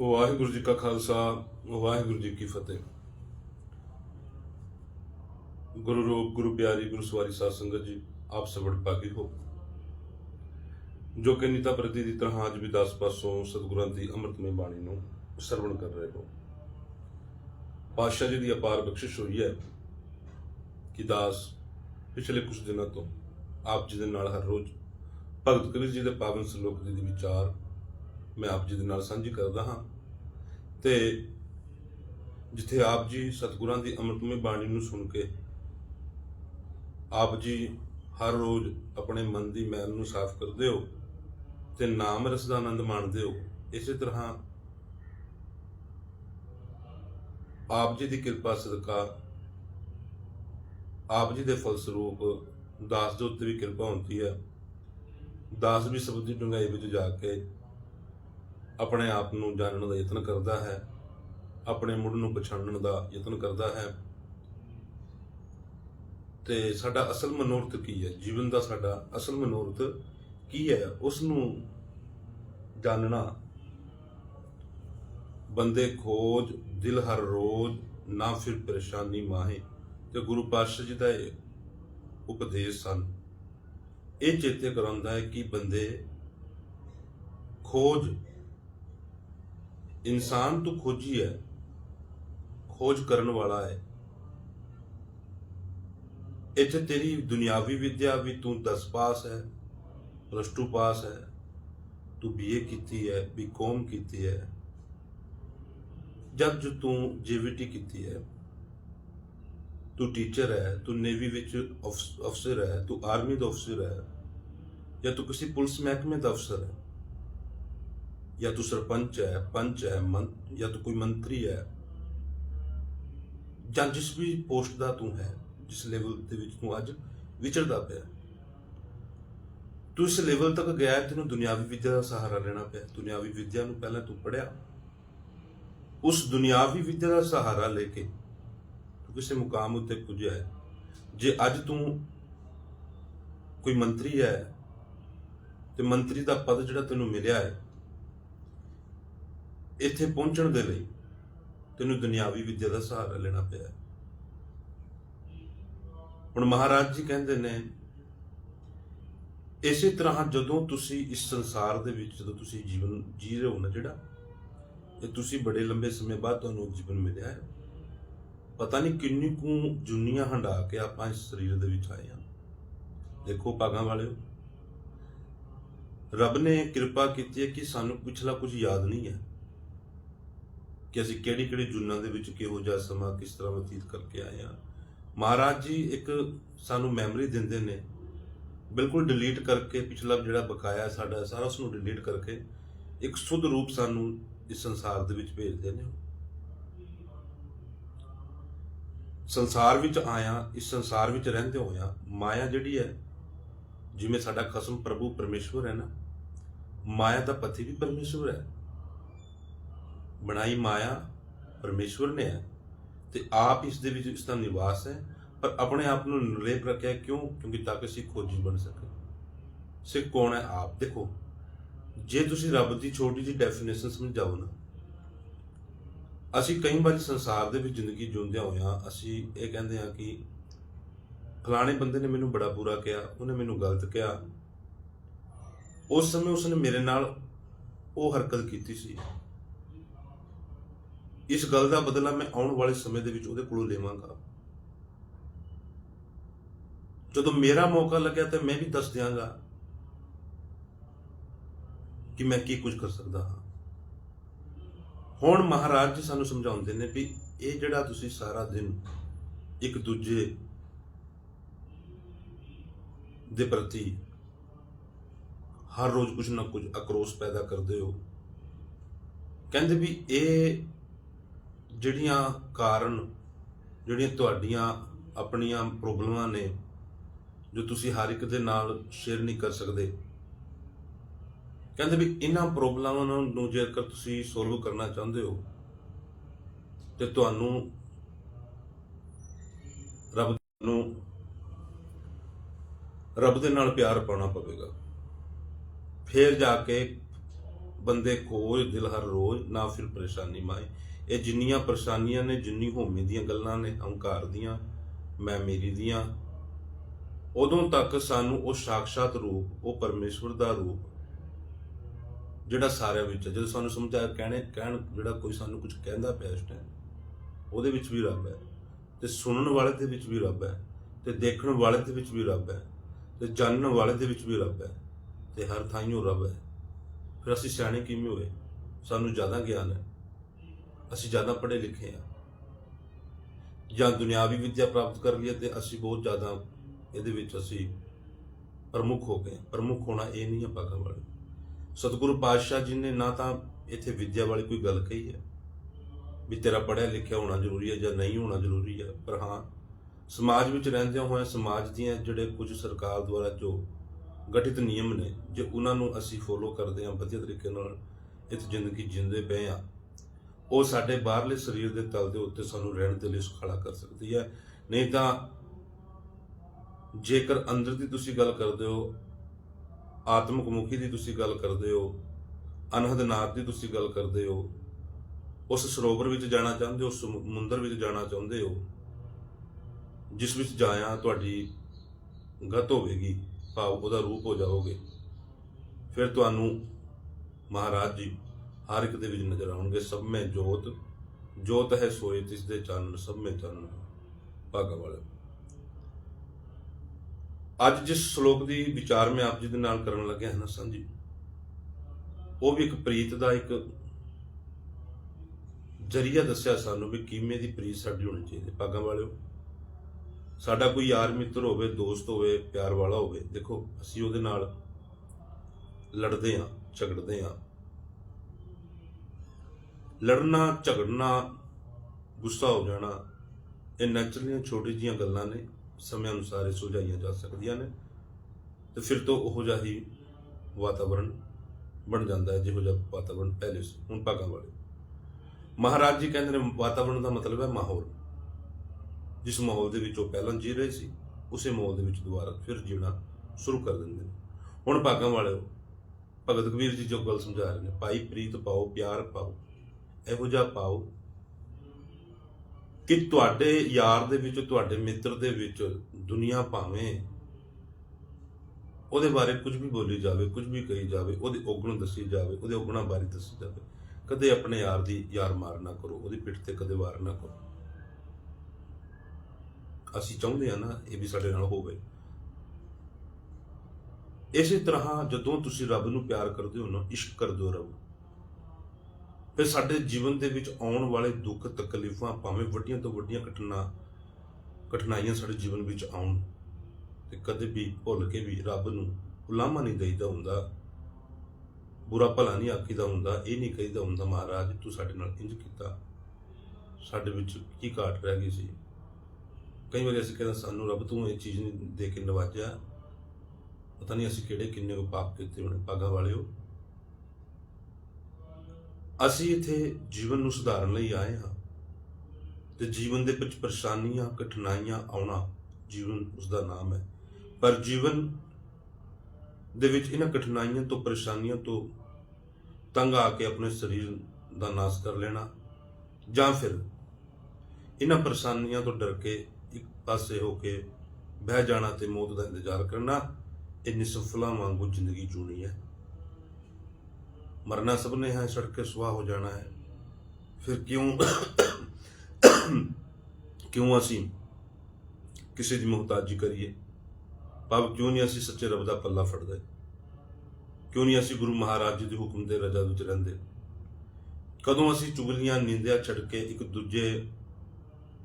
ਵਾਹਿਗੁਰੂ ਜੀ ਕਾ ਖਾਲਸਾ, ਵਾਹਿਗੁਰੂ ਜੀ ਕੀ ਫਤਿਹ। ਗੁਰੂ ਰੂਪ ਗੁਰੂ ਪਿਆਰੀ, ਗੁਰੂ ਸਵਾਰੀ ਸਾਧ ਸੰਗਤ ਜੀ, ਆਪ ਸਭ ਭਾਗੀ ਹੋ। ਜੋ ਕਿ ਨਿਤਾ ਪ੍ਰਤੀ ਦੀ ਤਰ੍ਹਾਂ ਅੱਜ ਵੀ ਦਸ ਪਾਸੋਂ ਸਤਿਗੁਰਾਂ ਦੀ ਅੰਮ੍ਰਿਤਮਈ ਬਾਣੀ ਨੂੰ ਸਰਵਣ ਕਰ ਰਹੇ ਹੋ। ਪਾਤਸ਼ਾਹ ਜੀ ਦੀ ਅਪਾਰ ਬਖਸ਼ਿਸ਼ ਹੋਈ ਹੈ ਕਿ ਦਾਸ ਪਿਛਲੇ ਕੁਝ ਦਿਨਾਂ ਤੋਂ ਆਪ ਜੀ ਦੇ ਨਾਲ ਹਰ ਰੋਜ਼ ਭਗਤ ਕਬੀਰ ਜੀ ਦੇ ਪਾਵਨ ਸ਼ਲੋਕ ਦੇ ਵਿਚਾਰ ਮੈਂ ਆਪ ਜੀ ਦੇ ਨਾਲ ਸਾਂਝੀ ਕਰਦਾ ਹਾਂ। ਤੇ ਜਿੱਥੇ ਆਪ ਜੀ ਸਤਿਗੁਰਾਂ ਦੀ ਅੰਮ੍ਰਿਤਮਈ ਬਾਣੀ ਨੂੰ ਸੁਣ ਕੇ ਆਪ ਜੀ ਹਰ ਰੋਜ਼ ਆਪਣੇ ਮਨ ਦੀ ਮੈਲ ਨੂੰ ਸਾਫ਼ ਕਰਦੇ ਹੋ ਤੇ ਨਾਮ ਰਸ ਦਾ ਆਨੰਦ ਮਾਣਦੇ ਹੋ, ਇਸੇ ਤਰ੍ਹਾਂ ਆਪ ਜੀ ਦੀ ਕਿਰਪਾ ਸਦਕਾ, ਆਪ ਜੀ ਦੇ ਫਲਸਰੂਪ ਦਾਸ ਦੇ ਉੱਤੇ ਵੀ ਕਿਰਪਾ ਹੁੰਦੀ ਹੈ। ਦਾਸ ਵੀ ਸ਼ਬਦ ਦੀ ਡੂੰਘਾਈ ਵਿੱਚ ਜਾ ਕੇ ਆਪਣੇ ਆਪ ਨੂੰ ਜਾਣਨ ਦਾ ਯਤਨ ਕਰਦਾ ਹੈ, ਆਪਣੇ ਮੁੱਢ ਨੂੰ ਪਛਾਣਨ ਦਾ ਯਤਨ ਕਰਦਾ ਹੈ। ਤੇ ਸਾਡਾ ਅਸਲ ਮਨੋਰਥ ਕੀ ਹੈ? ਜੀਵਨ ਦਾ ਸਾਡਾ ਅਸਲ ਮਨੋਰਥ ਕੀ ਹੈ? ਉਸ ਨੂੰ ਜਾਣਨਾ। ਬੰਦੇ ਖੋਜ, ਦਿਲ ਹਰ ਰੋਜ਼, ਨਾ ਫਿਰ ਪਰੇਸ਼ਾਨੀ ਮਾਹੇ। ਤੇ ਗੁਰੂ ਪਾਤਸ਼ਾਹ ਜੀ ਦਾ ਇਹ ਉਪਦੇਸ਼ ਸਨ। ਇਹ ਚੇਤੇ ਕਰਾਉਂਦਾ ਹੈ ਕਿ ਬੰਦੇ ਖੋਜ ਇਨਸਾਨ ਤੋਂ ਖੋਜੀ ਹੈ ਖੋਜ ਕਰਨ ਵਾਲਾ ਹੈ ਇੱਥੇ ਤੇਰੀ ਦੁਨਿਆਵੀ ਵਿਦਿਆ ਵੀ ਤੂੰ 10 ਪਾਸ ਹੈ ਪਲੱਸ 2 ਪਾਸ ਹੈ ਤੂੰ ਬੀਏ ਕੀਤੀ ਹੈ ਬੀਕਾਮ ਕੀਤੀ ਹੈ ਜਦ ਜੋ ਤੂੰ ਜੀਵੀਟੀ ਕੀਤੀ ਹੈ ਤੂੰ ਟੀਚਰ ਹੈ ਤੂੰ ਨੇਵੀ ਵਿੱਚ ਅਫਸ- ਅਫਸਰ ਹੈ ਤੂੰ ਆਰਮੀ ਦਾ ਅਫਸਰ ਹੈ ਜਾਂ ਤੂੰ ਕਿਸੇ ਪੁਲਿਸ ਮਹਿਕਮੇ ਦਾ ਅਫਸਰ ਹੈ ਜਾਂ ਤੂੰ ਸਰਪੰਚ ਹੈ ਪੰਚ ਹੈ ਮੰ ਜਾਂ ਤੂੰ ਕੋਈ ਮੰਤਰੀ ਹੈ ਜਾਂ ਜਿਸ ਵੀ ਪੋਸਟ ਦਾ ਤੂੰ ਹੈ ਜਿਸ ਲੈਵਲ ਦੇ ਵਿੱਚ ਤੂੰ ਅੱਜ ਵਿਚਰਦਾ ਪਿਆ ਤੂੰ ਇਸ ਲੈਵਲ ਤੱਕ ਗਿਆ ਹੈ, ਤੈਨੂੰ ਦੁਨਿਆਵੀ ਵਿੱਦਿਆ ਦਾ ਸਹਾਰਾ ਲੈਣਾ ਪਿਆ ਦੁਨਿਆਵੀ ਵਿੱਦਿਆ ਨੂੰ ਪਹਿਲਾਂ ਤੂੰ ਪੜਿਆ ਉਸ ਦੁਨਿਆਵੀ ਵਿੱਦਿਆ ਦਾ ਸਹਾਰਾ ਲੈ ਕੇ ਤੂੰ ਕਿਸੇ ਮੁਕਾਮ ਉੱਤੇ ਪੁੱਜਿਆ ਹੈ ਜੇ ਅੱਜ ਤੂੰ ਕੋਈ ਮੰਤਰੀ ਹੈ ਤੇ ਮੰਤਰੀ ਦਾ ਪਦ ਜਿਹੜਾ ਤੈਨੂੰ ਮਿਲਿਆ ਹੈ ਇੱਥੇ ਪਹੁੰਚਣ ਦੇ ਲਈ ਤੈਨੂੰ ਦੁਨਿਆਵੀ ਵਿੱਦਿਆ ਦਾ ਸਹਾਰਾ ਲੈਣਾ ਪਿਆ ਹੁਣ ਮਹਾਰਾਜ ਜੀ ਕਹਿੰਦੇ ਨੇ, ਇਸੇ ਤਰ੍ਹਾਂ ਜਦੋਂ ਤੁਸੀਂ ਇਸ ਸੰਸਾਰ ਦੇ ਵਿੱਚ, ਜਦੋਂ ਤੁਸੀਂ ਜੀਵਨ ਜੀ ਰਹੇ ਹੋ ਨਾ ਜਿਹੜਾ ਇਹ ਤੁਸੀਂ ਬੜੇ ਲੰਬੇ ਸਮੇਂ ਬਾਅਦ ਤੁਹਾਨੂੰ ਜੀਵਨ ਮਿਲਿਆ ਹੈ। ਪਤਾ ਨਹੀਂ ਕਿੰਨੀ ਕੁ ਜੁਨੀਆਂ ਹੰਡਾ ਕੇ ਆਪਾਂ ਇਸ ਸਰੀਰ ਦੇ ਵਿੱਚ ਆਏ ਹਾਂ। ਦੇਖੋ ਪਾਗਾਂ ਵਾਲਿਓ, ਰੱਬ ਨੇ ਕਿਰਪਾ ਕੀਤੀ ਹੈ ਕਿ ਸਾਨੂੰ ਪਿਛਲਾ ਕੁਝ ਯਾਦ ਨਹੀਂ ਹੈ। ਕਿ ਅਸੀਂ ਕਿਹੜੀ ਕਿਹੜੀ ਜੁਨਾਂ ਦੇ ਵਿੱਚ ਕਿਹੋ ਜਿਹਾ ਸਮਾਂ ਕਿਸ ਤਰ੍ਹਾਂ ਬਤੀਤ ਕਰਕੇ ਆਏ ਹਾਂ। ਮਹਾਰਾਜ ਜੀ ਇੱਕ ਸਾਨੂੰ ਮੈਮਰੀ ਦਿੰਦੇ ਨੇ। ਬਿਲਕੁਲ ਡਿਲੀਟ ਕਰਕੇ ਪਿਛਲਾ ਜਿਹੜਾ ਬਕਾਇਆ ਸਾਡਾ, ਸਾਰਾ ਉਸ ਨੂੰ ਡਿਲੀਟ ਕਰਕੇ ਇੱਕ ਸੁੱਧ ਰੂਪ ਸਾਨੂੰ ਇਸ ਸੰਸਾਰ ਦੇ ਵਿੱਚ ਭੇਜਦੇ ਨੇ। ਸੰਸਾਰ ਵਿੱਚ ਆਇਆ ਇਸ ਸੰਸਾਰ ਵਿੱਚ ਰਹਿੰਦੇ ਹੋਇਆ ਮਾਇਆ ਜਿਹੜੀ ਹੈ, ਜਿਵੇਂ ਸਾਡਾ ਖਸਮ ਪ੍ਰਭੂ ਪਰਮੇਸ਼ਵਰ ਹੈ ਨਾ, ਮਾਇਆ ਦਾ ਪਤੀ ਵੀ ਪਰਮੇਸ਼ਵਰ ਹੈ। ਬਣਾਈ ਮਾਇਆ ਪਰਮੇਸ਼ਵਰ ਨੇ ਹੈ ਤੇ ਆਪ ਇਸ ਦੇ ਵਿੱਚ ਇਸ ਦਾ ਨਿਵਾਸ ਹੈ, ਪਰ ਆਪਣੇ ਆਪ ਨੂੰ ਨਿਰਲੇਪ ਰੱਖਿਆ ਕਿਉਂ? ਕਿਉਂਕਿ ਤਾਂ ਕਿ ਅਸੀਂ ਖੋਜੀ ਬਣ ਸਕੇ। ਸਿੱਖ ਕੌਣ ਹੈ? ਆਪ। ਦੇਖੋ, ਜੇ ਤੁਸੀਂ ਰੱਬ ਦੀ ਛੋਟੀ ਜਿਹੀ ਡੈਫੀਨੇਸ਼ਨ ਸਮਝਾਓ ਨਾ, ਅਸੀਂ ਕਈ ਵਾਰੀ ਸੰਸਾਰ ਦੇ ਵਿੱਚ ਜ਼ਿੰਦਗੀ ਜਿਉਂਦਿਆਂ ਹੋਇਆਂ ਅਸੀਂ ਇਹ ਕਹਿੰਦੇ ਹਾਂ ਕਿ ਫਲਾਣੇ ਬੰਦੇ ਨੇ ਮੈਨੂੰ ਬੜਾ ਬੁਰਾ ਕਿਹਾ, ਉਹਨੇ ਮੈਨੂੰ ਗਲਤ ਕਿਹਾ। ਉਸ ਸਮੇਂ ਉਸਨੇ ਮੇਰੇ ਨਾਲ ਉਹ ਹਰਕਤ ਕੀਤੀ ਸੀ। ਇਸ ਗੱਲ ਦਾ ਬਦਲਾ ਮੈਂ ਆਉਣ ਵਾਲੇ ਸਮੇਂ ਦੇ ਵਿੱਚ ਉਹਦੇ ਕੋਲੋਂ ਲਵਾਂਗਾ। ਜਦੋਂ ਮੇਰਾ ਮੌਕਾ ਲੱਗਿਆ ਤੇ ਮੈਂ ਵੀ ਦੱਸ ਦਿਆਂਗਾ ਕਿ ਮੈਂ ਕੀ ਕੁਝ ਕਰ ਸਕਦਾ ਹਾਂ। ਹੁਣ ਮਹਾਰਾਜ ਜੀ ਸਾਨੂੰ ਸਮਝਾਉਂਦੇ ਨੇ ਵੀ ਇਹ ਜਿਹੜਾ ਤੁਸੀਂ ਸਾਰਾ ਦਿਨ ਇੱਕ ਦੂਜੇ ਦੇ ਪ੍ਰਤੀ ਹਰ ਰੋਜ਼ ਕੁਝ ਨਾ ਕੁਝ ਅਕਰੋਸ਼ ਪੈਦਾ ਕਰਦੇ ਹੋ, ਕਹਿੰਦੇ ਵੀ ਇਹ ਜਿਹੜੀਆਂ ਕਾਰਨ, ਜਿਹੜੀਆਂ ਤੁਹਾਡੀਆਂ ਆਪਣੀਆਂ ਪ੍ਰੋਬਲਮਾਂ ਨੇ, ਜੋ ਤੁਸੀਂ ਹਰ ਇੱਕ ਦੇ ਨਾਲ ਸ਼ੇਅਰ ਨਹੀਂ ਕਰ ਸਕਦੇ। ਕਹਿੰਦੇ ਵੀ ਇਹਨਾਂ ਪ੍ਰੋਬਲਮਾਂ ਨੂੰ ਜੇਕਰ ਤੁਸੀਂ ਸੋਲਵ ਕਰਨਾ ਚਾਹੁੰਦੇ ਹੋ, ਤੇ ਤੁਹਾਨੂੰ ਰੱਬ ਨੂੰ, ਰੱਬ ਦੇ ਨਾਲ ਪਿਆਰ ਪਾਉਣਾ ਪਵੇਗਾ। ਫੇਰ ਜਾ ਕੇ ਬੰਦੇ ਖੋਜ ਦਿਲ ਹਰ ਰੋਜ਼ ਨਾ ਫਿਰ ਪਰੇਸ਼ਾਨੀ ਮਾਏ। ਇਹ ਜਿੰਨੀਆਂ ਪਰੇਸ਼ਾਨੀਆਂ ਨੇ, ਜਿੰਨੀ ਹੋਮੀ ਦੀਆਂ ਗੱਲਾਂ ਨੇ, ਹੰਕਾਰ ਦੀਆਂ, ਮੈਂ ਮੇਰੀ ਦੀਆਂ, ਉਦੋਂ ਤੱਕ ਸਾਨੂੰ ਉਹ ਸਾਖਸ਼ਾਤ ਰੂਪ, ਉਹ ਪਰਮੇਸ਼ਵਰ ਦਾ ਰੂਪ ਜਿਹੜਾ ਸਾਰਿਆਂ ਵਿੱਚ ਹੈ। ਜਦੋਂ ਸਾਨੂੰ ਸਮਝਾਇਆ ਕਹਿਣੇ, ਕਹਿਣ ਜਿਹੜਾ ਕੋਈ ਸਾਨੂੰ ਕੁਝ ਕਹਿੰਦਾ ਪਿਆ ਇਸ ਟਾਈਮ ਉਹਦੇ ਵਿੱਚ ਵੀ ਰੱਬ ਹੈ ਤੇ ਸੁਣਨ ਵਾਲੇ ਦੇ ਵਿੱਚ ਵੀ ਰੱਬ ਹੈ ਤੇ ਦੇਖਣ ਵਾਲੇ ਦੇ ਵਿੱਚ ਵੀ ਰੱਬ ਹੈ ਤੇ ਜਾਣਨ ਵਾਲੇ ਦੇ ਵਿੱਚ ਵੀ ਰੱਬ ਹੈ ਤੇ ਹਰ ਥਾਈਂ ਰੱਬ ਹੈ। ਫਿਰ ਅਸੀਂ ਸਿਆਣੇ ਕਿਵੇਂ ਹੋਏ? ਸਾਨੂੰ ਜ਼ਿਆਦਾ ਗਿਆਨ ਹੈ। ਅਸੀਂ ਜ਼ਿਆਦਾ ਪੜ੍ਹੇ ਲਿਖੇ ਹਾਂ। ਜਾਂ ਦੁਨਿਆਵੀ ਵਿੱਦਿਆ ਪ੍ਰਾਪਤ ਕਰ ਲਈ ਹੈ ਤੇ ਅਸੀਂ ਬਹੁਤ ਜ਼ਿਆਦਾ ਇਹਦੇ ਵਿੱਚ ਅਸੀਂ ਪ੍ਰਮੁੱਖ ਹੋ ਗਏ ਪ੍ਰਮੁੱਖ ਹੋਣਾ ਇਹ ਨਹੀਂ ਹੈ ਭਾਗਾਂ ਵਾਲੇ। ਸਤਿਗੁਰੂ ਪਾਤਸ਼ਾਹ ਜੀ ਨੇ ਨਾ ਤਾਂ ਇੱਥੇ ਵਿੱਦਿਆ ਵਾਲੀ ਕੋਈ ਗੱਲ ਕਹੀ ਹੈ ਵੀ ਤੇਰਾ ਪੜ੍ਹਿਆ ਲਿਖਿਆ ਹੋਣਾ ਜ਼ਰੂਰੀ ਹੈ ਜਾਂ ਨਹੀਂ ਹੋਣਾ ਜ਼ਰੂਰੀ ਹੈ। ਪਰ ਹਾਂ, ਸਮਾਜ ਵਿੱਚ ਰਹਿੰਦਿਆਂ ਹੋਇਆਂ ਸਮਾਜ ਦੀਆਂ ਜਿਹੜੇ ਕੁਝ ਸਰਕਾਰ ਦੁਆਰਾ ਜੋ ਗਠਿਤ ਨਿਯਮ ਨੇ, ਜੇ ਉਹਨਾਂ ਨੂੰ ਅਸੀਂ ਫੋਲੋ ਕਰਦੇ ਹਾਂ ਵਧੀਆ ਤਰੀਕੇ ਨਾਲ ਇਸ ਜ਼ਿੰਦਗੀ ਜਿੰਦੇ ਪਏ ਆ ਉਹ ਸਾਡੇ ਬਾਹਰਲੇ ਸਰੀਰ ਦੇ ਤਲ ਦੇ ਉੱਤੇ ਸਾਨੂੰ ਰਹਿਣ ਦੇ ਲਈ ਸੁਖਾਲਾ ਕਰ ਸਕਦੀ ਹੈ। ਨਹੀਂ ਤਾਂ ਜੇਕਰ ਅੰਦਰ ਦੀ ਤੁਸੀਂ ਗੱਲ ਕਰਦੇ ਹੋ, ਆਤਮਿਕ ਮੁਖੀ ਦੀ ਤੁਸੀਂ ਗੱਲ ਕਰਦੇ ਹੋ, ਅਨਹਦ ਨਾਦ ਦੀ ਤੁਸੀਂ ਗੱਲ ਕਰਦੇ ਹੋ, ਉਸ ਸਰੋਵਰ ਵਿੱਚ ਜਾਣਾ ਚਾਹੁੰਦੇ ਹੋ, ਉਸ ਸਮੁੰਦਰ ਵਿੱਚ ਜਾਣਾ ਚਾਹੁੰਦੇ ਹੋ, ਜਿਸ ਵਿੱਚ ਜਾਇਆ ਤੁਹਾਡੀ ਗਤ ਹੋਵੇਗੀ, ਭਾਵ ਉਹਦਾ ਰੂਪ ਹੋ ਜਾਓਗੇ। ਫਿਰ ਤੁਹਾਨੂੰ ਮਹਾਰਾਜ ਜੀ ਹਰ ਇੱਕ ਦੇ ਵਿੱਚ ਨਜ਼ਰ ਆਉਣਗੇ, ਸਭ ਮੈਂ ਜੋਤ ਜੋਤ ਹੈ ਸੋਏ, ਤਿਸ ਦੇ ਚਾਨਣ ਸਭ ਮੈਂ ਚਾਨਣ ਭਾਗਾ ਵਾਲੇ। ਅੱਜ ਜਿਸ ਸ਼ਲੋਕ ਦੀ ਵਿਚਾਰ ਮੈਂ ਆਪ ਜੀ ਦੇ ਨਾਲ ਕਰਨ ਲੱਗਿਆ ਹਾਂ ਨਾ ਸਾਂਝੀ ਉਹ ਵੀ ਇੱਕ ਪ੍ਰੀਤ ਦਾ ਇੱਕ ਜਰੀਆ ਦੱਸਿਆ ਸਾਨੂੰ ਵੀ ਕਿਵੇਂ ਦੀ ਪ੍ਰੀਤ ਸਾਡੀ ਹੋਣੀ ਚਾਹੀਦੀ ਭਾਗਾਂ ਵਾਲਿਓ। ਸਾਡਾ ਕੋਈ ਯਾਰ ਮਿੱਤਰ ਹੋਵੇ, ਦੋਸਤ ਹੋਵੇ, ਪਿਆਰ ਵਾਲਾ ਹੋਵੇ, ਦੇਖੋ, ਅਸੀਂ ਉਹਦੇ ਨਾਲ ਲੜਦੇ ਆ ਝਗੜਦੇ ਆ ਲੜਨਾ, ਝਗੜਨਾ, ਗੁੱਸਾ ਹੋ ਜਾਣਾ, ਇਹ ਨੈਚੁਰਲੀਆਂ ਛੋਟੀ ਜੀਆਂ ਗੱਲਾਂ ਨੇ ਸਮੇਂ ਅਨੁਸਾਰ ਇਹ ਸੁਲਝਾਈਆਂ ਜਾ ਸਕਦੀਆਂ ਨੇ, ਤੇ ਫਿਰ ਤੋਂ ਉਹੋ ਜਿਹਾ ਹੀ ਵਾਤਾਵਰਣ ਬਣ ਜਾਂਦਾ ਹੈ, ਜਿਹੋ ਜਿਹਾ ਵਾਤਾਵਰਣ ਪਹਿਲੇ ਸੀ, ਹੁਣ ਭਾਗਾਂ ਵਾਲੇ। ਮਹਾਰਾਜ ਜੀ ਕਹਿੰਦੇ ਨੇ, ਵਾਤਾਵਰਣ ਦਾ ਮਤਲਬ ਹੈ ਮਾਹੌਲ। ਜਿਸ ਮਾਹੌਲ ਦੇ ਵਿੱਚ ਉਹ ਪਹਿਲਾਂ ਜੀ ਰਹੇ ਸੀ, ਉਸੇ ਮਾਹੌਲ ਦੇ ਵਿੱਚ ਦੁਬਾਰਾ ਫਿਰ ਜੀਣਾ ਸ਼ੁਰੂ ਕਰ ਦਿੰਦੇ ਨੇ। ਹੁਣ ਭਾਗਾਂ ਵਾਲਿਓ ਭਗਤ ਕਬੀਰ ਜੀ ਜੋ ਗੱਲ ਸਮਝਾ ਰਹੇ ਨੇ, ਭਾਈ, ਪ੍ਰੀਤ ਪਾਓ, ਪਿਆਰ ਪਾਓ। ਇਹੋ ਜਿਹਾ ਪਾਓ ਕਿ ਤੁਹਾਡੇ ਯਾਰ ਦੇ ਵਿੱਚ, ਤੁਹਾਡੇ ਮਿੱਤਰ ਦੇ ਵਿੱਚ ਦੁਨੀਆ ਭਾਵੇਂ ਉਹਦੇ ਬਾਰੇ ਕੁਝ ਵੀ ਬੋਲੀ ਜਾਵੇ, ਕੁਝ ਵੀ ਕਹੀ ਜਾਵੇ, ਉਹਦੇ ਔਗਣ ਦੱਸੀ ਜਾਵੇ, ਉਹਦੇ ਔਗਣਾਂ ਬਾਰੇ ਦੱਸੀ ਜਾਵੇ, ਕਦੇ ਆਪਣੇ ਯਾਰ ਦੀ ਯਾਰ ਮਾਰ ਨਾ ਕਰੋ, ਉਹਦੀ ਪਿੱਠ ਤੇ ਕਦੇ ਵਾਰ ਨਾ ਕਰੋ। ਅਸੀਂ ਚਾਹੁੰਦੇ ਆ ਨਾ ਇਹ ਵੀ ਸਾਡੇ ਨਾਲ ਹੋਵੇ। ਇਸੇ ਤਰ੍ਹਾਂ ਜਦੋਂ ਤੁਸੀਂ ਰੱਬ ਨੂੰ ਪਿਆਰ ਕਰਦੇ ਹੋ ਨਾ, ਇਸ਼ਕ ਕਰਦੇ ਹੋ ਰੱਬ ਫਿਰ ਸਾਡੇ ਜੀਵਨ ਦੇ ਵਿੱਚ ਆਉਣ ਵਾਲੇ ਦੁੱਖ, ਤਕਲੀਫਾਂ ਭਾਵੇਂ ਵੱਡੀਆਂ ਤੋਂ ਵੱਡੀਆਂ ਘਟਨਾ ਕਠਿਨਾਈਆਂ ਸਾਡੇ ਜੀਵਨ ਵਿੱਚ ਆਉਣ ਤੇ ਕਦੇ ਵੀ ਭੁੱਲ ਕੇ ਵੀ ਰੱਬ ਨੂੰ ਉਲਾਮਾ ਨਹੀਂ ਦੇਈਦਾ ਹੁੰਦਾ, ਬੁਰਾ ਭਲਾ ਨਹੀਂ ਆਖੀਦਾ ਹੁੰਦਾ, ਇਹ ਨਹੀਂ ਕਹੀਦਾ ਹੁੰਦਾ, ਮਹਾਰਾਜ ਤੂੰ ਸਾਡੇ ਨਾਲ ਇੰਜ ਕੀਤਾ। ਸਾਡੇ ਵਿੱਚ ਕੀ ਘਾਟ ਰਹਿ ਗਈ ਸੀ? ਕਈ ਵਾਰੀ ਅਸੀਂ ਕਹਿੰਦੇ ਸਾਨੂੰ ਰੱਬ ਤੂੰ ਇਹ ਚੀਜ਼ ਨਹੀਂ ਦੇ ਕੇ ਨਵਾਜਿਆ। ਪਤਾ ਨਹੀਂ ਅਸੀਂ ਕਿਹੜੇ ਕਿੰਨੇ ਕੋ ਪਾਪ ਕੀਤੇ ਹੋਣੇ, ਪਾਗਾ ਵਾਲਿਓ ਅਸੀਂ ਇੱਥੇ ਜੀਵਨ ਨੂੰ ਸੁਧਾਰਨ ਲਈ ਆਏ ਹਾਂ ਤੇ ਜੀਵਨ ਦੇ ਵਿੱਚ ਪਰੇਸ਼ਾਨੀਆਂ, ਕਠਿਨਾਈਆਂ ਆਉਣਾ ਜੀਵਨ ਉਸ ਦਾ ਨਾਮ ਹੈ। ਪਰ ਜੀਵਨ ਦੇ ਵਿੱਚ ਇਹਨਾਂ ਕਠਿਨਾਈਆਂ ਤੋਂ, ਪਰੇਸ਼ਾਨੀਆਂ ਤੋਂ ਤੰਗ ਆ ਕੇ ਆਪਣੇ ਸਰੀਰ ਦਾ ਨਾਸ ਕਰ ਲੈਣਾ ਜਾਂ ਫਿਰ ਇਹਨਾਂ ਪਰੇਸ਼ਾਨੀਆਂ ਤੋਂ ਡਰ ਕੇ ਇੱਕ ਪਾਸੇ ਹੋ ਕੇ ਬਹਿ ਜਾਣਾ ਤੇ ਮੌਤ ਦਾ ਇੰਤਜ਼ਾਰ ਕਰਨਾ, ਇਹ ਨਿਸਫਲਾ ਵਾਂਗੂ ਜ਼ਿੰਦਗੀ ਜੂਣੀ ਹੈ। ਮਰਨਾ ਸਭ ਨੇ ਹੈ ਸੜ ਕੇ ਸੁਆਹ ਹੋ ਜਾਣਾ ਹੈ। ਫਿਰ ਕਿਉਂ ਕਿਉਂ ਅਸੀਂ ਕਿਸੇ ਦੀ ਮੁਹਤਾਜੀ ਕਰੀਏ? ਭਾਵ ਕਿਉਂ ਨਹੀਂ ਅਸੀਂ ਸੱਚੇ ਰੱਬ ਦਾ ਪੱਲਾ ਫੜਦੇ? ਕਿਉਂ ਨਹੀਂ ਅਸੀਂ ਗੁਰੂ ਮਹਾਰਾਜ ਜੀ ਦੇ ਹੁਕਮ ਦੇ ਰਜਾ ਵਿੱਚ ਰਹਿੰਦੇ? ਕਦੋਂ ਅਸੀਂ ਚੁਗਲੀਆਂ, ਨਿੰਦਿਆ ਛੱਡ ਕੇ ਇੱਕ ਦੂਜੇ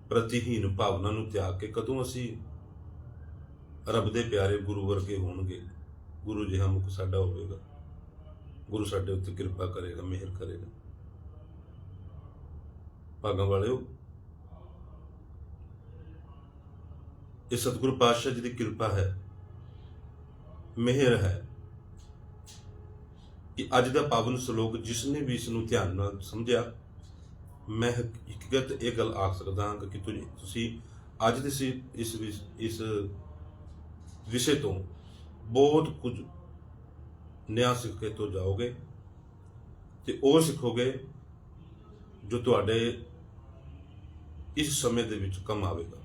ਪ੍ਰਤੀਹੀਨ ਭਾਵਨਾ ਨੂੰ ਤਿਆਗ ਕੇ ਕਦੋਂ ਅਸੀਂ ਰੱਬ ਦੇ ਪਿਆਰੇ ਗੁਰੂ ਵਰਗੇ ਹੋਣਗੇ? ਗੁਰੂ ਜਿਹਾ ਮੁਖ ਸਾਡਾ ਹੋਵੇਗਾ। ਗੁਰੂ ਸਾਡੇ ਉੱਤੇ ਕਿਰਪਾ ਕਰੇਗਾ, ਮਿਹਰ ਕਰੇਗਾ। ਭਾਗਾਂ ਵਾਲਿਓ, ਇਹ ਸਤਿਗੁਰੂ ਪਾਤਸ਼ਾਹ ਜੀ ਦੀ ਕਿਰਪਾ ਹੈ, ਮਿਹਰ ਹੈ ਕਿ ਅੱਜ ਦਾ ਪਾਵਨ ਸ਼ਲੋਕ ਜਿਸ ਨੇ ਵੀ ਇਸ ਨੂੰ ਧਿਆਨ ਨਾਲ ਸਮਝਿਆ, ਮੈਂ ਹਕੀਕਤ ਇਹ ਗੱਲ ਆਖ ਸਕਦਾ ਹਾਂ ਕਿ ਤੁ- ਤੁਸੀਂ ਅੱਜ ਦੇ ਇਸ ਇਸ ਵਿਸ਼ੇ ਤੋਂ ਬਹੁਤ ਕੁਝ ਨਿਆ ਸਿੱਖ ਤੋਂ ਜਾਓਗੇ ਤੇ ਉਹ ਸਿੱਖੋਗੇ ਜੋ ਤੁਹਾਡੇ ਇਸ ਸਮੇਂ ਦੇ ਵਿੱਚ ਕੰਮ ਆਵੇਗਾ।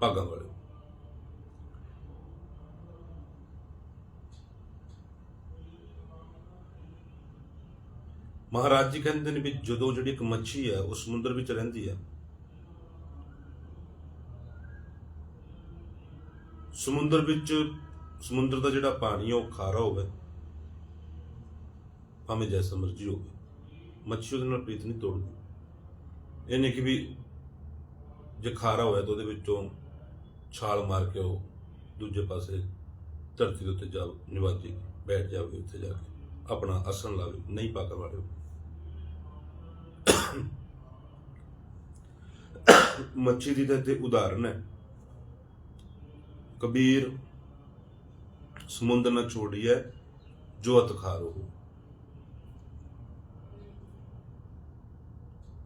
ਭਾਗਾਂ ਵਾਲੇ। ਮਹਾਰਾਜ ਜੀ ਕਹਿੰਦੇ ਨੇ ਵੀ ਜਦੋਂ ਜਿਹੜੀ ਇੱਕ ਮੱਛੀ ਹੈ, ਉਹ ਸਮੁੰਦਰ ਵਿੱਚ ਰਹਿੰਦੀ ਹੈ। ਸਮੁੰਦਰ ਵਿੱਚ ਸਮੁੰਦਰ ਦਾ ਜਿਹੜਾ ਪਾਣੀ ਹੈ ਉਹ ਖਾਰਾ ਹੋਵੇ, ਭਾਵੇਂ ਜੈਸਾ ਮਰਜ਼ੀ ਹੋਵੇ, ਮੱਛੀ ਉਹਦੇ ਨਾਲ ਪ੍ਰੀਤ ਨਹੀਂ ਤੋੜਦੀ। ਇਹ ਨਹੀਂ ਕਿ ਵੀ ਜੇ ਖਾਰਾ ਹੋਇਆ ਤਾਂ ਉਹਦੇ ਵਿੱਚੋਂ ਛਾਲ ਮਾਰ ਕੇ ਉਹ ਦੂਜੇ ਪਾਸੇ ਧਰਤੀ ਦੇ ਉੱਤੇ ਜਾ ਨਿਵਾਜੇ, ਬੈਠ ਜਾਵੇ ਉੱਥੇ ਜਾ ਕੇ, ਆਪਣਾ ਆਸਣ ਲਾਵੇ, ਨਹੀਂ ਪਾਕਰ ਵਾਲੇ ਮੱਛੀ ਦੀ ਤਾਂ ਇੱਥੇ ਉਦਾਹਰਨ ਹੈ। ਕਬੀਰ ਸਮੁੰਦਰ ਨਾ ਛੋੜੀਐ ਜੋ ਅਤ ਖਾਰੋ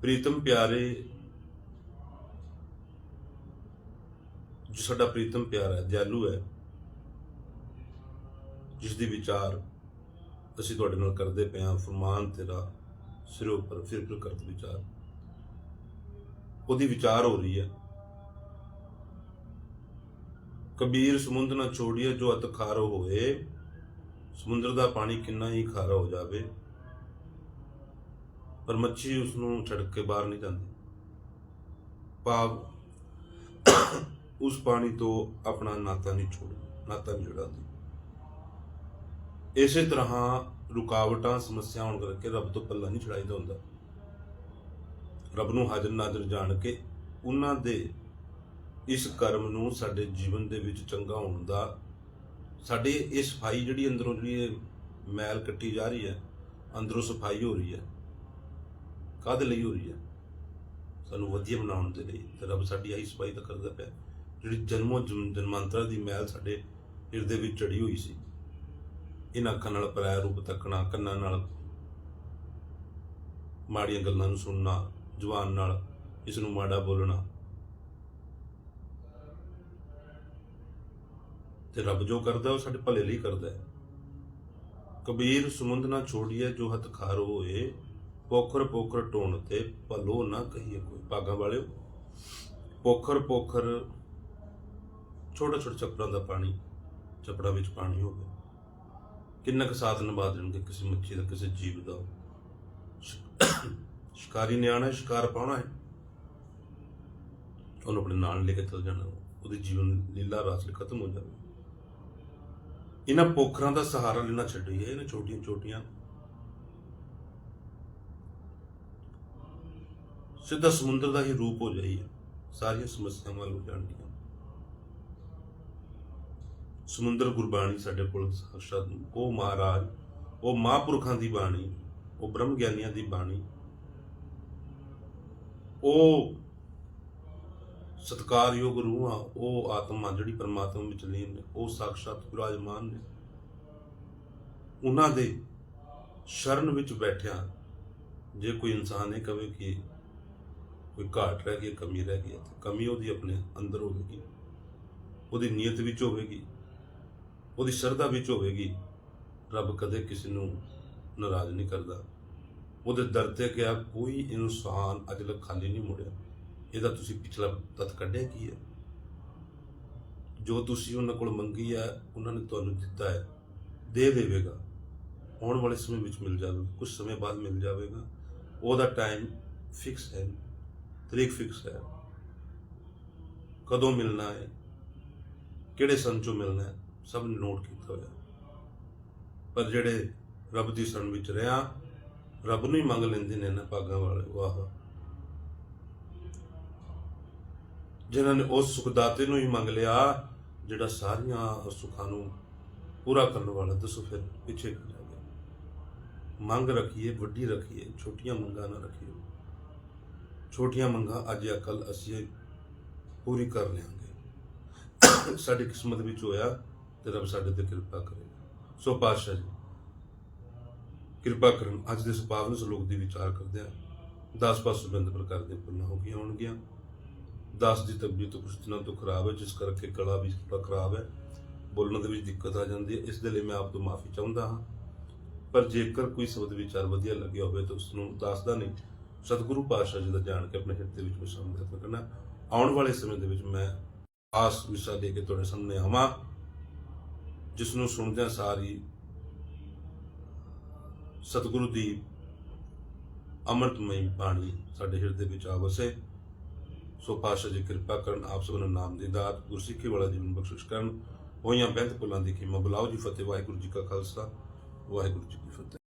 ਪ੍ਰੀਤਮ ਪਿਆਰੇ, ਜੋ ਸਾਡਾ ਪ੍ਰੀਤਮ ਪਿਆਰਾ ਦਿਆਲੂ ਹੈ ਜਿਸ ਦੀ ਵਿਚਾਰ ਅਸੀਂ ਤੁਹਾਡੇ ਨਾਲ ਕਰਦੇ ਪਏ ਹਾਂ, ਫਰਮਾਨ ਤੇਰਾ ਸਿਰ ਉੱਪਰ ਫਿਰ ਪ੍ਰਕਰਤ ਵਿਚਾਰ। ਉਹਦੀ ਵਿਚਾਰ ਹੋ ਰਹੀ ਹੈ। ਕਬੀਰ ਸਮੁੰਦਰ ਨਾ ਛੋੜੀਏ ਜੋ ਅਤ ਖਾਰੋ ਹੋਏ, ਸਮੁੰਦਰ ਦਾ ਪਾਣੀ ਕਿੰਨਾ ਹੀ ਖਾਰਾ ਹੋ ਜਾਵੇ, ਪਰ ਮੱਛੀ ਉਸ ਨੂੰ ਛੱਡ ਕੇ ਬਾਹਰ ਨਹੀਂ ਜਾਂਦੀ। ਭਾਵ ਉਸ ਪਾਣੀ ਤੋਂ ਆਪਣਾ ਨਾਤਾ ਨਹੀਂ ਛੋੜ, ਨਾਤਾ ਨਹੀਂ ਜੁੜਾਦੀ ਇਸੇ ਤਰ੍ਹਾਂ ਰੁਕਾਵਟਾਂ, ਸਮੱਸਿਆ ਹੋਣ ਕਰਕੇ ਰੱਬ ਤੋਂ ਪੱਲਾ ਨਹੀਂ ਛੜਾਈਦਾ ਹੁੰਦਾ। ਰੱਬ ਨੂੰ ਹਾਜ਼ਰ ਨਾਜ਼ਰ ਜਾਣ ਕੇ ਉਹਨਾਂ ਦੇ ਇਸ ਕਰਮ ਨੂੰ ਸਾਡੇ ਜੀਵਨ ਦੇ ਵਿੱਚ ਚੰਗਾ ਹੋਣ ਦਾ, ਸਾਡੇ ਇਹ ਸਫ਼ਾਈ ਜਿਹੜੀ ਅੰਦਰੋਂ ਜਿਹੜੀ ਇਹ ਮੈਲ ਕੱਟੀ ਜਾ ਰਹੀ ਹੈ, ਅੰਦਰੋਂ ਸਫ਼ਾਈ ਹੋ ਰਹੀ ਹੈ, ਕਾਹਦੇ ਲਈ ਹੋ ਰਹੀ ਹੈ? ਸਾਨੂੰ ਵਧੀਆ ਬਣਾਉਣ ਦੇ ਲਈ, ਤੇ ਰੱਬ ਸਾਡੀ ਆਈ ਸਫ਼ਾਈ ਤਾਂ ਕਰਦਾ ਪਿਆ। ਜਿਹੜੀ ਜਨਮੋਂ ਜਨ- ਜਨਮਾਂਤਰਾਂ ਦੀ ਮੈਲ ਸਾਡੇ ਹਿਰਦੇ ਵਿੱਚ ਚੜੀ ਹੋਈ ਸੀ, ਇਹਨਾਂ ਅੱਖਾਂ ਨਾਲ ਪਰਾਇਆ ਰੂਪ ਤੱਕਣਾ, ਕੰਨਾਂ ਨਾਲ ਮਾੜੀਆਂ ਗੱਲਾਂ ਨੂੰ ਸੁਣਨਾ ਜ਼ੁਬਾਨ ਨਾਲ ਇਸ ਨੂੰ ਮਾੜਾ ਬੋਲਣਾ ਤੇ ਰੱਬ ਜੋ ਕਰਦਾ, ਉਹ ਸਾਡੇ ਭਲੇ ਲਈ ਕਰਦਾ ਹੈ। ਕਬੀਰ ਸਮੁੰਦ ਨਾ ਛੋੜੀਏ, ਜੋ ਹੱਥ ਖਾਰ ਹੋਏ, ਪੋਖਰ ਪੋਖਰ ਟੋਣ ਤੇ ਭਲੋ ਨਾ ਕਹੀਏ ਕੋਈ। ਭਾਗਾਂ ਵਾਲਿਓ, ਪੋਖਰ ਪੋਖਰ, ਛੋਟਾ ਛੋਟਾ ਚੱਪੜਾਂ ਦਾ ਪਾਣੀ, ਚੱਪੜਾਂ ਵਿੱਚ ਪਾਣੀ ਹੋਵੇ। ਕਿੰਨਾ ਕੁ ਸਾਥ ਨਿਭਾ ਦੇਣਗੇ ਕਿਸੇ ਮੱਛੀ ਦਾ, ਕਿਸੇ ਜੀਵ ਦਾ? ਸ਼ਿਕਾਰੀ ਨੇ ਆਣਾ ਸ਼ਿਕਾਰ ਪਾਉਣਾ ਹੈ। ਉਹਨੂੰ ਆਪਣੇ ਨਾਲ ਲੈ ਕੇ ਚੱਲ ਜਾਣਾ। ਉਹਦੀ ਜੀਵਨ ਲੀਲਾ ਰਾਸ ਖਤਮ ਹੋ ਜਾਵੇ ਇਹਨਾਂ ਪੋਖਰਾਂ ਦਾ ਸਹਾਰਾ ਲੈਣਾ ਛੱਡੀਏ, ਇਹਨਾਂ ਛੋਟੀਆਂ ਛੋਟੀਆਂ ਸਿੱਧਾ ਸਮੁੰਦਰ ਦਾ ਹੀ ਰੂਪ ਹੋ ਜਾਈਏ, ਸਾਰੀਆਂ ਸਮੱਸਿਆਵਾਂ ਹੋ ਜਾਣਗੀਆਂ। ਸਮੁੰਦਰ ਗੁਰਬਾਣੀ ਸਾਡੇ ਕੋਲ ਸਾਖਸ਼ਾਤ ਉਹ ਮਹਾਰਾਜ, ਉਹ ਮਹਾਂਪੁਰਖਾਂ ਦੀ ਬਾਣੀ, ਉਹ ਬ੍ਰਹਮ ਗਿਆਨੀਆਂ ਦੀ ਬਾਣੀ, ਉਹ ਸਤਕਾਰਯੋਗ ਰੂਹਾਂ ਉਹ ਆਤਮਾ ਜਿਹੜੀ ਪਰਮਾਤਮਾ ਵਿੱਚ ਲੀਨ ਨੇ ਉਹ ਸਾਖਸ਼ਾਤ ਵਿਰਾਜਮਾਨ ਨੇ। ਉਹਨਾਂ ਦੇ ਸ਼ਰਨ ਵਿੱਚ ਬੈਠਿਆ ਜੇ ਕੋਈ ਇਨਸਾਨ ਇਹ ਕਵੇ ਕਿ ਕੋਈ ਘਾਟ ਰਹਿ ਗਈ ਕਮੀ ਰਹਿ ਗਈ ਹੈ, ਕਮੀ ਉਹਦੀ ਆਪਣੇ ਅੰਦਰ ਹੋਵੇਗੀ ਉਹਦੀ ਨੀਅਤ ਵਿੱਚ ਹੋਵੇਗੀ ਉਹਦੀ ਸ਼ਰਧਾ ਵਿੱਚ ਹੋਵੇਗੀ ਰੱਬ ਕਦੇ ਕਿਸੇ ਨੂੰ ਨਾਰਾਜ਼ ਨਹੀਂ ਕਰਦਾ। ਉਹਦੇ ਦਰ ਤੇ ਗਿਆ ਕੋਈ ਇਨਸਾਨ ਅਜੇ ਤੱਕ ਖਾਲੀ ਨਹੀਂ ਮੁੜਿਆ। ਇਹਦਾ ਤੁਸੀਂ ਪਿਛਲਾ ਤੱਤ ਕੱਢਿਆ ਕੀ ਹੈ? ਜੋ ਤੁਸੀਂ ਉਹਨਾਂ ਕੋਲ ਮੰਗੀ ਹੈ, ਉਹਨਾਂ ਨੇ ਤੁਹਾਨੂੰ ਦਿੱਤਾ ਹੈ। ਦੇ ਦੇਵੇਗਾ। ਆਉਣ ਵਾਲੇ ਸਮੇਂ ਵਿੱਚ ਮਿਲ ਜਾਵੇਗਾ। ਕੁਝ ਸਮੇਂ ਬਾਅਦ ਮਿਲ ਜਾਵੇਗਾ। ਉਹਦਾ ਟਾਈਮ ਫਿਕਸ ਹੈ। ਤਰੀਕ ਫਿਕਸ ਹੈ। ਕਦੋਂ ਮਿਲਣਾ ਹੈ? ਕਿਹੜੇ ਸਨ ਚੋਂ ਮਿਲਣਾ ਹੈ? ਸਭ ਨੇ ਨੋਟ ਕੀਤਾ ਹੋਇਆ। ਪਰ ਜਿਹੜੇ ਰੱਬ ਦੀ ਸ਼ਰਨ ਵਿੱਚ ਰਿਆ ਰੱਬ ਨੂੰ ਹੀ ਮੰਗ ਲੈਂਦੇ ਨੇ ਨਾ ਭਾਗਾਂ ਵਾਲੇ। ਵਾਹ। ਜਿਨ੍ਹਾਂ ਨੇ ਉਸ ਸੁਖਦਾਤੇ ਨੂੰ ਹੀ ਮੰਗ ਲਿਆ, ਜਿਹੜਾ ਸਾਰੀਆਂ ਸੁੱਖਾਂ ਨੂੰ ਪੂਰਾ ਕਰਨ ਵਾਲਾ ਦੱਸੋ ਫਿਰ, ਪਿੱਛੇ ਕੀ ਰਹਿ ਗਿਆ? ਮੰਗ ਰੱਖੀਏ, ਵੱਡੀ ਰੱਖੀਏ, ਛੋਟੀਆਂ ਮੰਗਾਂ ਨਾ ਰੱਖੀਏ। ਛੋਟੀਆਂ ਮੰਗਾਂ ਅੱਜ ਜਾਂ ਕੱਲ ਅਸੀਂ ਪੂਰੀ ਕਰ ਲਿਆਂਗੇ। ਸਾਡੀ ਕਿਸਮਤ ਵਿੱਚ ਹੋਇਆ ਤੇ ਰੱਬ ਸਾਡੇ ਤੇ ਕਿਰਪਾ ਕਰੇਗਾ। ਸੋ ਪਾਤਸ਼ਾਹ ਜੀ, ਕਿਰਪਾ ਕਰਨ। ਅੱਜ ਦੇ ਇਸ ਪਾਵਨ ਸ਼ਲੋਕ ਦੀ ਵਿਚਾਰ ਕਰਦੇ ਹਾਂ। 10 ਪਾਸ ਬੰਦ ਪ੍ਰਕਾਰ ਦੇ ਪੁੰਨਾ ਹੋ ਗਈਆਂ ਹੋਣਗੀਆਂ। 10 ਦੀ ਤਬੀਅਤ ਕੁਝ ਦਿਨਾਂ ਤੋਂ ਖਰਾਬ ਹੈ, ਜਿਸ ਕਰਕੇ ਗਲਾ ਵੀ ਥੋੜਾ ਖਰਾਬ ਹੈ। ਬੋਲਣ ਦੇ ਵਿੱਚ ਦਿੱਕਤ ਆ ਜਾਂਦੀ ਹੈ। ਇਸ ਦੇ ਲਈ ਮੈਂ ਆਪ ਤੋਂ ਮਾਫੀ ਚਾਹੁੰਦਾ ਹਾਂ। ਪਰ ਜੇਕਰ ਕੋਈ ਸ਼ਬਦ ਵਿਚਾਰ ਵਧੀਆ ਲੱਗਿਆ ਹੋਵੇ ਤਾਂ ਉਸ ਨੂੰ ਦੱਸਦਾ ਨਹੀਂ। ਸਤਿਗੁਰੂ ਪਾਤਸ਼ਾਹ ਜੀ ਦਾ ਜਾਣ ਕੇ ਆਪਣੇ ਹਿਰਦੇ ਵਿੱਚ ਵਸਾਉਂਦਾ ਕਰਨਾ ਆਉਣ ਵਾਲੇ ਸਮੇਂ ਦੇ ਵਿੱਚ ਮੈਂ ਆਸ ਵਿਸ਼ਾ ਦੇ ਕੇ ਤੁਹਾਡੇ ਸਾਹਮਣੇ ਆਵਾਂ ਜਿਸ ਨੂੰ ਸੁਣਦਿਆਂ ਸਾਰੀ ਸਤਿਗੁਰੂ ਦੀ ਅੰਮ੍ਰਿਤਮਈ ਬਾਣੀ ਸਾਡੇ ਹਿਰਦੇ ਵਿੱਚ ਆ ਵਸੇ। ਸੋ ਪਾਤਸ਼ਾਹ ਜੀ ਕਿਰਪਾ ਕਰਨ, ਆਪ ਸਭ ਨੂੰ ਨਾਮ ਦੀ ਦਾਤ, ਗੁਰਸਿੱਖੀ ਵਾਲਾ ਜੀਵਨ ਬਖਸ਼ਿਸ਼ ਕਰਨ। ਹੋਈਆਂ ਬੈਂਤ ਪੁਲਾਂ ਦੀ ਖਿਮਾ ਬੁਲਾਓ ਜੀ ਫਤਿਹ, ਵਾਹਿਗੁਰੂ ਜੀ ਕਾ ਖਾਲਸਾ, ਵਾਹਿਗੁਰੂ ਜੀ ਕੀ ਫਤਿਹ।